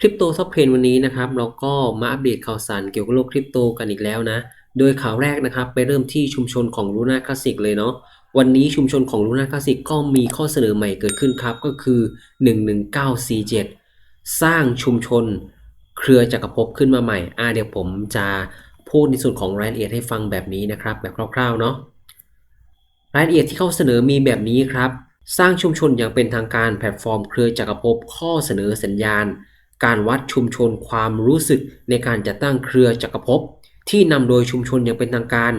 คริปโตซับเพนวันนี้นะครับเราก็มาอัปเดตข่าวสารเกี่ยวกับโลกคริปโตกันอีกแล้วนะ โดยข่าวแรกนะครับไปเริ่มที่ชุมชนของ Luna Classic เลยเนาะวันนี้ชุมชนของ Luna Classic ก็มีข้อเสนอใหม่เกิดขึ้นครับ ก็คือ 11947 สร้างชุมชนเครือจักรภพขึ้นมาใหม่อ่าเดี๋ยวผมจะพูดในส่วนของรายละเอียดให้ฟังแบบนี้นะครับ แบบคร่าวๆเนาะรายละเอียดที่เขาเสนอมีแบบนี้ครับ สร้างชุมชนอย่างเป็นทางการแพลตฟอร์มเครือจักรภพข้อเสนอสัญญาณ การวัดชุมชนความรู้สึกในการจัดตั้งเครือจักรภพที่นำโดยชุมชนอย่างเป็นทางการ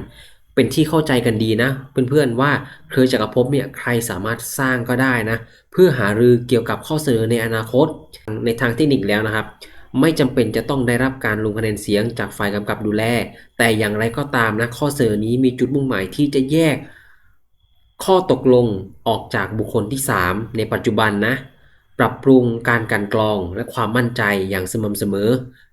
เป็นที่เข้าใจกันดีนะ เพื่อนๆว่าเครือจักรภพเนี่ยใครสามารถสร้างก็ได้นะ เพื่อหารือเกี่ยวกับข้อเสนอในอนาคตในทางเทคนิคแล้วนะครับ ไม่จำเป็นจะต้องได้รับการลงคะแนนเสียงจากฝ่ายกำกับดูแล แต่อย่างไรก็ตามนะข้อเสนอนี้มีจุดมุ่งหมายที่จะแยกข้อตกลงออกจากบุคคลที่ 3 ในปัจจุบันนะ ปรับปรุงการกันกรองและความมั่นใจอย่างสม่ำเสมอ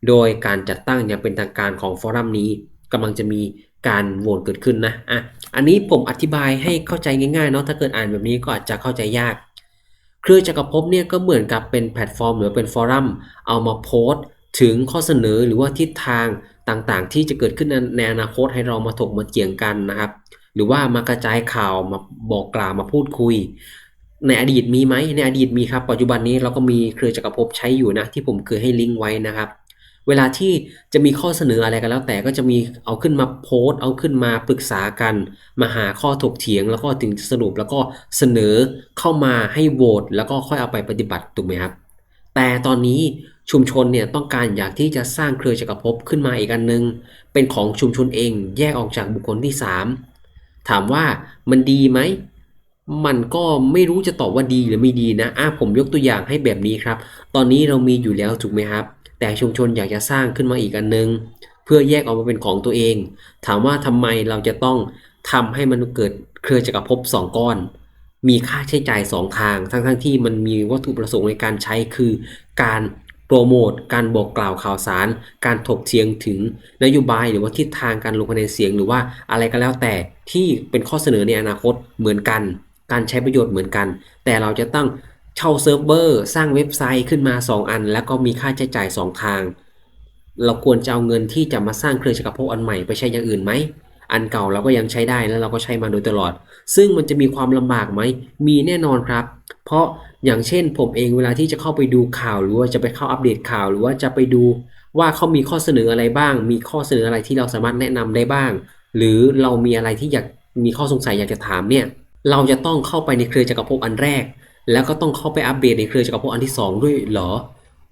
โดยการจัดตั้งอย่างเป็นทางการของฟอรัมนี้กำลังจะมีการโหวตเกิดขึ้นนะอะอันนี้ผมอธิบายให้เข้าใจง่ายๆเนาะถ้าเกิดอ่านแบบนี้ก็อาจจะเข้าใจยาก เครือจักรภพเนี่ยก็เหมือนกับเป็นแพลตฟอร์ม หรือเป็นฟอรัมเอามาโพสต์ถึงข้อเสนอหรือว่าทิศทางต่างๆ ที่จะเกิดขึ้นในอนาคตให้เรามาถกมาเกี่ยงกันนะครับ หรือว่ามากระจายข่าวมาบอกกล่าวมาพูดคุย ในอดีตมีไหมในอดีตมีครับ ปัจจุบันนี้เราก็มีเครือจักรภพใช้อยู่นะ ที่ผมเคยให้ลิงก์ไว้นะครับ เวลาที่จะมีข้อเสนออะไรกันแล้ว แต่ก็จะมีเอาขึ้นมาโพสต์ เอาขึ้นมาปรึกษากัน มาหาข้อถกเถียง แล้วก็ถึงสรุปแล้วก็เสนอเข้ามาให้โหวตแล้วก็ค่อยเอาไปปฏิบัติถูกไหมครับ แต่ตอนนี้ชุมชนเนี่ยต้องการอยากที่จะสร้างเครือจักรภพขึ้นมาอีกอันนึง เป็นของชุมชนเองแยกออกจากบุคคลที่ 3 ถามว่ามันดีไหม มันก็ไม่รู้จะตอบว่าดีหรือไม่ดีนะอะผมยกตัวอย่างให้แบบนี้ครับ ตอนนี้เรามีอยู่แล้วถูกไหมครับ แต่ชุมชนอยากจะสร้างขึ้นมาอีกอันนึง เพื่อแยกออกมาเป็นของตัวเอง ถามว่าทำไมเราจะต้องทำให้มันเกิดเครือจักรภพสองก้อน มีค่าใช้จ่าย2ทาง ทั้งทั้งๆที่มันมีวัตถุประสงค์ในการใช้คือ การโปรโมท การบอกกล่าวข่าวสาร การถกเถียงถึงนโยบายหรือว่าทิศทางการลงคะแนนเสียง หรือว่าอะไรก็แล้วแต่ที่เป็นข้อเสนอในอนาคตเหมือนกัน การใช้ประโยชน์เหมือนกัน แต่เราจะต้องเช่าเซิร์ฟเวอร์ สร้างเว็บไซต์ขึ้นมา 2 อัน แล้วก็มีค่าใช้จ่าย 2 ทาง เราควรจะเอาเงินที่จะมาสร้างเครือจักรภพอันใหม่ไปใช้อย่างอื่นไหม อันเก่าเราก็ยังใช้ได้แล้วเราก็ใช้มาโดยตลอด ซึ่งมันจะมีความลำบากไหม มีแน่นอนครับ เพราะอย่างเช่นผมเองเวลาที่จะเข้าไปดูข่าวหรือว่าจะไปเข้าอัปเดตข่าวหรือว่าจะไปดูว่าเขามีข้อเสนออะไรบ้าง มีข้อเสนออะไรที่เราสามารถแนะนำได้บ้าง หรือเรามีอะไรที่อยากมีข้อสงสัยอยากจะถามเนี่ย เราจะต้องเข้าไปในเครือจักรภพอันแรก แล้วก็ต้องเข้าไปอัปเดตในเครือจักรภพอันที่สองด้วยเหรอ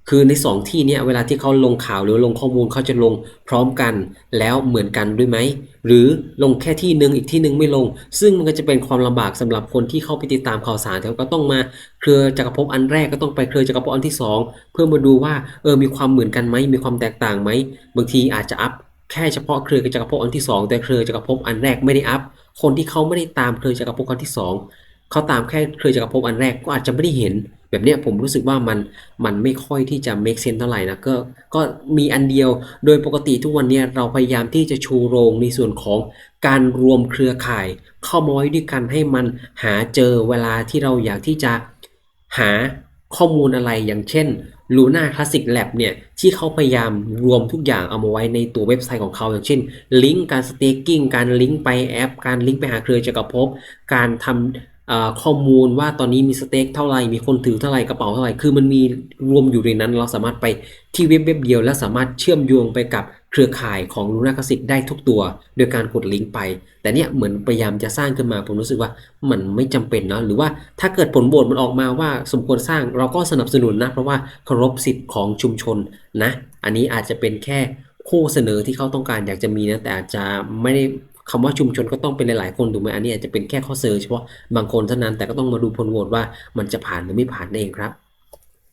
คือใน 2 ที่เนี้ยเวลาที่เขาลงข่าวหรือลงข้อมูลเขาจะลงพร้อมกันแล้วเหมือนกันด้วยไหม หรือลงแค่ที่หนึ่งอีกที่หนึ่งไม่ลง ซึ่งมันก็จะเป็นความลำบากสำหรับคนที่เข้าไปติดตามข่าวสารแล้วก็ต้องมาเครือจักรภพอันแรกก็ต้องไปเครือจักรภพอันที่ 2 เพื่อมาดูว่าเออมีความเหมือนกันไหมมีความแตกต่างไหมบางทีอาจจะอัพ แค่เฉพาะเครือจักรภพอันที่ 2 แต่เครือจักรภพอันแรกไม่ได้อัพ คนที่เขาไม่ได้ตามเครือจักรภพอันที่ 2เขาตามแค่เครือจักรภพอันแรกก็อาจจะไม่ได้เห็น แบบเนี้ยผมรู้สึกว่ามันมันไม่ค่อยที่จะ make sense เท่าไหร่นะก็ก็มีอันเดียวโดยปกติทุกวันเนี้ยเราพยายามที่จะชูโรงในส่วนของการรวมเครือข่ายเข้ามาไว้ด้วยกันให้มันหาเจอเวลาที่เราอยากที่จะหา ข้อมูลอะไรอย่างเช่น Luna Classic Lab เนี่ยที่เขาพยายามรวมทุกอย่างเอามาไว้ในตัวเว็บไซต์ของเขา อย่างเช่น ลิงก์การสเต็กกิ้งการลิงก์ไปแอป การลิงก์ไปหาเครือจักรภพการทำ ข้อมูลว่าตอนนี้มีสเต็กเท่าไหร่ มีคนถือเท่าไหร่ กระเป๋าเท่าไหร่ คือมันมีรวมอยู่ในนั้น เราสามารถไปที่เว็บเว็บเดียว และสามารถเชื่อมโยงไปกับเครือข่ายของ Luna Classic ได้ทุกตัว โดยการกดลิงก์ไป แต่เนี่ยเหมือนพยายามจะสร้างขึ้นมา ผมรู้สึกว่ามันไม่จำเป็นเนาะ หรือว่าถ้าเกิดผลโหวตมันออกมาว่าสมควรสร้างเราก็สนับสนุนนะ เพราะว่าเคารพสิทธิ์ของชุมชนนะ อันนี้อาจจะเป็นแค่คู่เสนอที่เขาต้องการอยากจะมีนะ แต่อาจจะไม่ได้ คำว่าชุมชนก็ต้องเป็นหลายๆคนถูกไหมอันนี้อาจจะเป็นแค่ข้อเสนอเฉพาะบางคนเท่านั้นแต่ก็ต้องมาดูผลโหวตว่ามันจะผ่านหรือไม่ผ่านนั่นเองครับ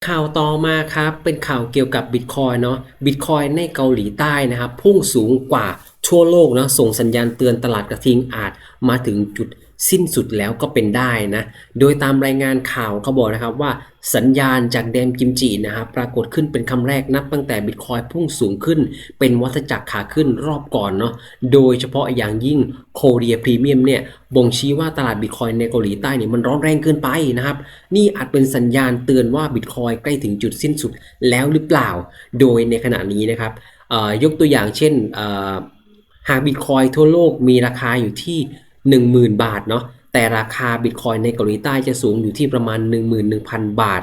ข่าวต่อมาครับเป็นข่าวเกี่ยวกับบิตคอยเนาะบิตคอยในเกาหลีใต้นะครับพุ่งสูงกว่าทั่วโลกนะส่งสัญญาณเตือนตลาดกระทิงอาจมาถึงจุด สิ้นสุดแล้วก็เป็นได้นะ โดยตามรายงานข่าวเขาบอกนะครับว่าสัญญาณจากแดมกิมจินะครับปรากฏขึ้นเป็นคำแรกนับตั้งแต่บิตคอยพุ่งสูงขึ้น เป็นวัฏจักรขาขึ้นรอบก่อนเนาะโดยเฉพาะอย่างยิ่งโคเรียพรีเมียมเนี่ยบ่งชี้ว่าตลาดบิตคอยในเกาหลีใต้เนี่ยมันร้อนแรงเกินไปนะครับ นี่อาจเป็นสัญญาณเตือนว่าบิตคอยใกล้ถึงจุดสิ้นสุดแล้วหรือเปล่า โดยในขณะนี้นะครับยกตัวอย่างเช่นหากบิตคอยทั่วโลกมีราคาอยู่ที่ 10,000 บาทเนาะแต่ราคาบิตคอยในเกาหลีใต้จะสูงอยู่ที่ประมาณ 11,000 บาท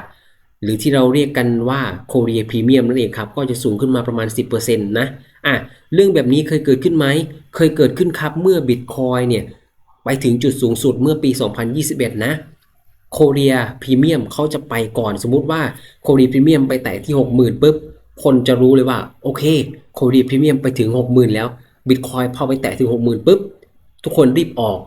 หรือที่เราเรียกกันว่าโคเรียพรีเมียมนั่นเองครับ ก็จะสูงขึ้นมาประมาณ 10%นะอะเรื่องแบบนี้เคยเกิดขึ้นไหม เคยเกิดขึ้นครับเมื่อบิตคอยเนี่ย ไปถึงจุดสูงสุดเมื่อปี 2021 นะโคเรียพรีเมียมเขาจะไปก่อนสมมุติว่าโคเรียพรีเมียมไปแตะที่ 60,000ปุ๊บคนจะรู้เลยว่า โอเคโคเรียพรีเมียมไปถึง 60,000 แล้วบิตคอยพอไปแตะถึง 60,000ปุ๊บ ทุกคนรีบออก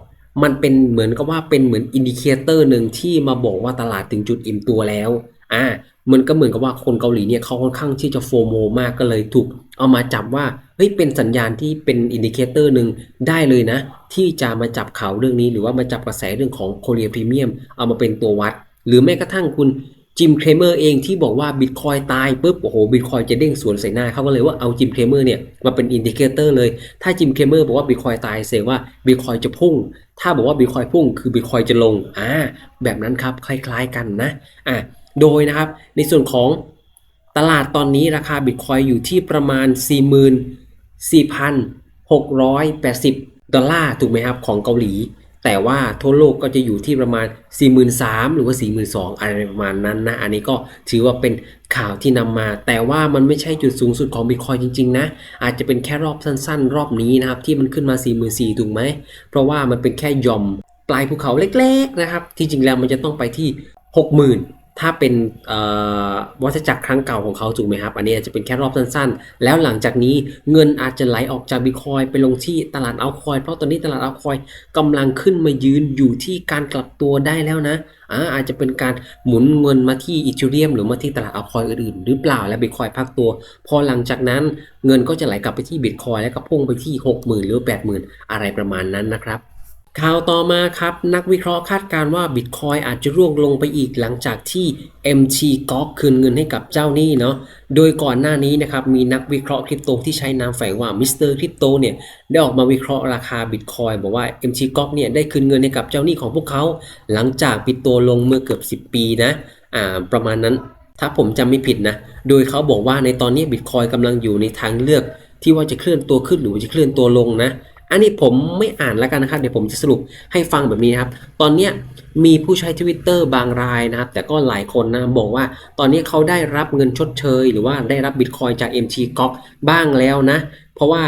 มันเป็นเหมือนกับว่าเป็นเหมือนอินดิเคเตอร์หนึ่งที่มาบอกว่าตลาดถึงจุดอิ่มตัวแล้ว อ่า มันก็เหมือนกับว่าคนเกาหลีเนี่ยเขาค่อนข้างที่จะโฟโมมากก็เลยถูก เอามาจับว่าเฮ้ยเป็นสัญญาณที่เป็นอินดิเคเตอร์หนึ่งได้เลยนะ ที่จะมาจับข่าวเรื่องนี้หรือว่ามาจับกระแสเรื่องของโคเรียพรีเมียมเอามาเป็นตัววัด หรือแม้กระทั่งคุณ จิมเครเมอร์เองที่บอกว่าบิตคอยตายปุ๊บโอ้โหบิตคอยจะเด้งสวนใส่หน้าเขาก็เลยว่าเอาจิมเครเมอร์เนี่ยมาเป็นอินดิเคเตอร์เลย ถ้าจิมเครเมอร์บอกว่าบิตคอยตายแสดงว่าบิตคอยจะพุ่ง ถ้าบอกว่าบิตคอยพุ่งคือบิตคอยจะลงอ่าแบบนั้นครับคล้ายๆกันนะอ่าโดยนะครับในส่วนของตลาดตอนนี้ราคาบิตคอยอยู่ที่ประมาณ 44,680 ดอลลาร์ถูกไหมครับของเกาหลี แต่ว่าทั่วโลกก็จะอยู่ที่ประมาณ 43,000หรือว่า 42,000อะไรประมาณนั้นนะ อันนี้ก็ถือว่าเป็นข่าวที่นำมา แต่ว่ามันไม่ใช่จุดสูงสุดของบิตคอยจริงๆนะ อาจจะเป็นแค่รอบสั้นๆ รอบนี้นะครับ ที่มันขึ้นมา 44,000ถูกไหม เพราะว่ามันเป็นแค่หย่อมปลายภูเขาเล็กๆนะครับ ที่จริงแล้วมันจะต้องไปที่ 60,000 ถ้าเป็นวัฏจักรครั้งเก่าของเขาถูกไหมครับ อันนี้จะเป็นแค่รอบสั้นๆ แล้วหลังจากนี้เงินอาจจะไหลออกจากบิตคอยไปลงที่ตลาดเอาคอยเพราะตอนนี้ตลาดเอาคอยกำลังขึ้นมายืนอยู่ที่การกลับตัวได้แล้วนะอ่าอาจจะเป็นการหมุนเงินมาที่อีเทเรียม หรือมาที่ตลาดเอาคอยอื่นๆหรือเปล่าและบิตคอยพักตัว พอหลังจากนั้นเงินก็จะไหลกลับไปที่บิตคอยแล้วก็พุ่งไปที่ 60,000 หรือ 80,000 อะไรประมาณนั้นนะครับ ข่าวต่อมาครับ นักวิเคราะห์คาดการณ์ว่าบิตคอยอาจจะร่วงลงไปอีกหลังจากที่ MT g o อกคืนเงินให้กับเจ้าหนี้เนาะโดยก่อนหน้านี้นะครับมีนักวิเคราะห์คริปโตที่ใช้นามแฝงว่ามิสเตอร์คริปโตเนี่ยได้ออกมาวิเคราะห์ราคาบิตคอยบอกว่า MT g o อกเนี่ยได้คืนเงินให้กับเจ้าหนี้ของพวกเขา หลังจากปิดตัวลงเมื่อเกือบ 10 ปีนะอ่าประมาณนั้นถ้าผมจำไม่ผิดนะ โดยเขาบอกว่าในตอนนี้บิตคอยกำลังอยู่ในทางเลือกที่ว่าจะเคลื่อนตัวขึ้นหรือจะเคลื่อนตัวลงนะ อันนี้ผมไม่อ่านแล้วกันนะครับ เดี๋ยวผมจะสรุปให้ฟังแบบนี้นะครับ ตอนเนี้ยมีผู้ใช้ Twitter บางรายนะครับ แต่ก็หลายคนนะบอกว่าตอนนี้เขาได้รับเงินชดเชย หรือว่าได้รับบิตคอยจาก MT g o อกบ้างแล้วนะ เพราะว่า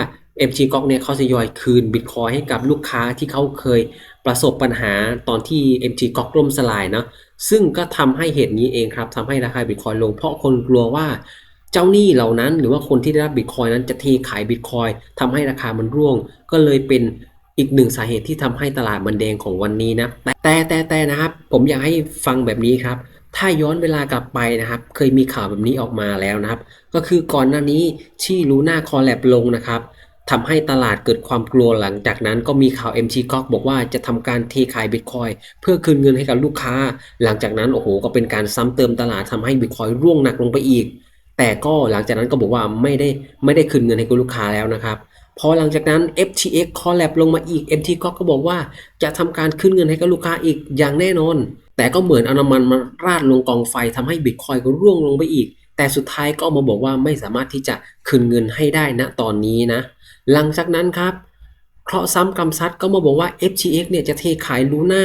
MT g o อกเนี่ยเขาจะยอยคืนบิตคอยให้กับลูกค้าที่เขาเคยประสบปัญหาตอนที่ MT g o อกล่มสลายเนาะซึ่งก็ทำให้เหตุนี้เองครับทำให้ราคาบิตคอยลง เพราะคนกลัวว่า เจ้าหนี้เหล่านั้น หรือว่าคนที่ได้รับบิตคอยนั้นจะเทขายบิตคอยทำให้ราคามันร่วง ก็เลยเป็นอีกหนึ่งสาเหตุที่ทำให้ตลาดมันแดงของวันนี้นะแต่แต่แต่นะครับ ผมอยากให้ฟังแบบนี้ครับ ถ้าย้อนเวลากลับไปนะครับ เคยมีข่าวแบบนี้ออกมาแล้วนะครับ ก็คือก่อนหน้านี้ที่ลูน่าคอแลบลงนะครับทำให้ตลาดเกิดความกลัวหลังจากนั้นก็มีข่าว MT g o อกบอกว่าจะทำการเทขายบิตคอยเพื่อคืนเงินให้กับลูกค้า หลังจากนั้นโอ้โหก็เป็นการซ้ำเติมตลาดทำให้บิตคอยร่วงหนักลงไปอีก แต่ก็หลังจากนั้นก็บอกว่าไม่ได้ไม่ได้คืนเงินให้กับลูกค้าแล้วนะครับ พอหลังจากนั้น FTX collab ลงมาอีก MT g o ก็บอกว่าจะทำการขึ้นเงินให้กับลูกค้าอีกอย่างแน่นอน แต่ก็เหมือนเอาน้ำมันมาราดลงกองไฟทำให้บิตคอยก็ร่วงลงไปอีก แต่สุดท้ายก็มาบอกว่าไม่สามารถที่จะคืนเงินให้ได้ณตอนนี้นะ หลังจากนั้นครับเคราะห์ซ้ำกรรมซัดก็มาบอกว่า FTX เนี่ยจะเทขายลูน่า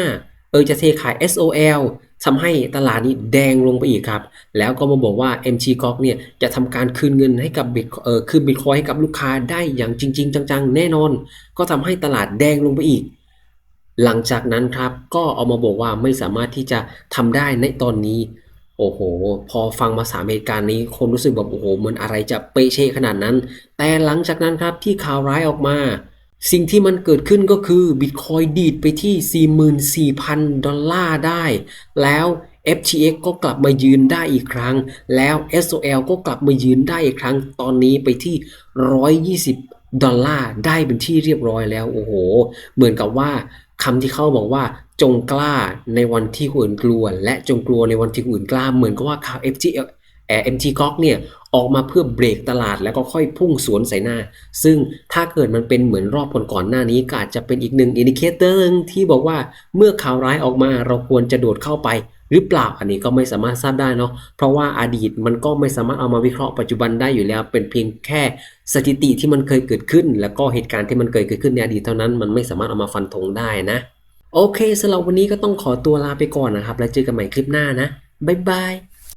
เออจะเทขาย SOL ทำให้ตลาดนี้แดงลงไปอีกครับ แล้วก็มาบอกว่า MT g o อกเนี่ยจะทำการคืนเงินให้กับบิตเออคืนบิตคอยให้กับลูกค้าได้อย่างจริง ๆ จัง ๆ แน่นอน ก็ทำให้ตลาดแดงลงไปอีก หลังจากนั้นครับก็เอามาบอกว่าไม่สามารถที่จะทำได้ในตอนนี้ โอ้โห พอฟังมาสามเหตุการณ์นี้คนรู้สึกแบบโอ้โหเหมือนอะไรจะเปะเชะขนาดนั้น แต่หลังจากนั้นครับที่ข่าวร้ายออกมา สิ่งที่มันเกิดขึ้นก็คือบิตคอยดีดไปที่ 44,000 ดอลลาร์ได้ แล้ว FTX ก็กลับมายืนได้อีกครั้ง แล้ว SOL ก็กลับมายืนได้อีกครั้ง ตอนนี้ไปที่ 120 ดอลลาร์ได้เป็นที่เรียบร้อยแล้ว โอ้โห เหมือนกับว่าคำที่เขาบอกว่าจงกล้าในวันที่คนอื่นกลัว และจงกลัวในวันที่คนอื่นกล้า เหมือนกับว่าข่าว FG แอร์ MT ก๊อกเนี่ยออกมาเพื่อเบรกตลาดแล้วก็ค่อยพุ่งสวนใส่หน้า ซึ่งถ้าเกิดมันเป็นเหมือนรอบก่อนหน้านี้ก็อาจจะเป็นอีกหนึ่งอินดิเคเตอร์ที่บอกว่าเมื่อข่าวร้ายออกมาเราควรจะโดดเข้าไปหรือเปล่าอันนี้ก็ไม่สามารถทราบได้เนาะเพราะว่าอดีตมันก็ไม่สามารถเอามาวิเคราะห์ปัจจุบันได้อยู่แล้ว เป็นเพียงแค่สถิติที่มันเคยเกิดขึ้น แล้วก็เหตุการณ์ที่มันเคยเกิดขึ้นในอดีตเท่านั้นมันไม่สามารถเอามาฟันธงได้นะ โอเคสำหรับวันนี้ก็ต้องขอตัวลาไปก่อนนะครับ แล้วเจอกันใหม่คลิปหน้านะบ๊ายบาย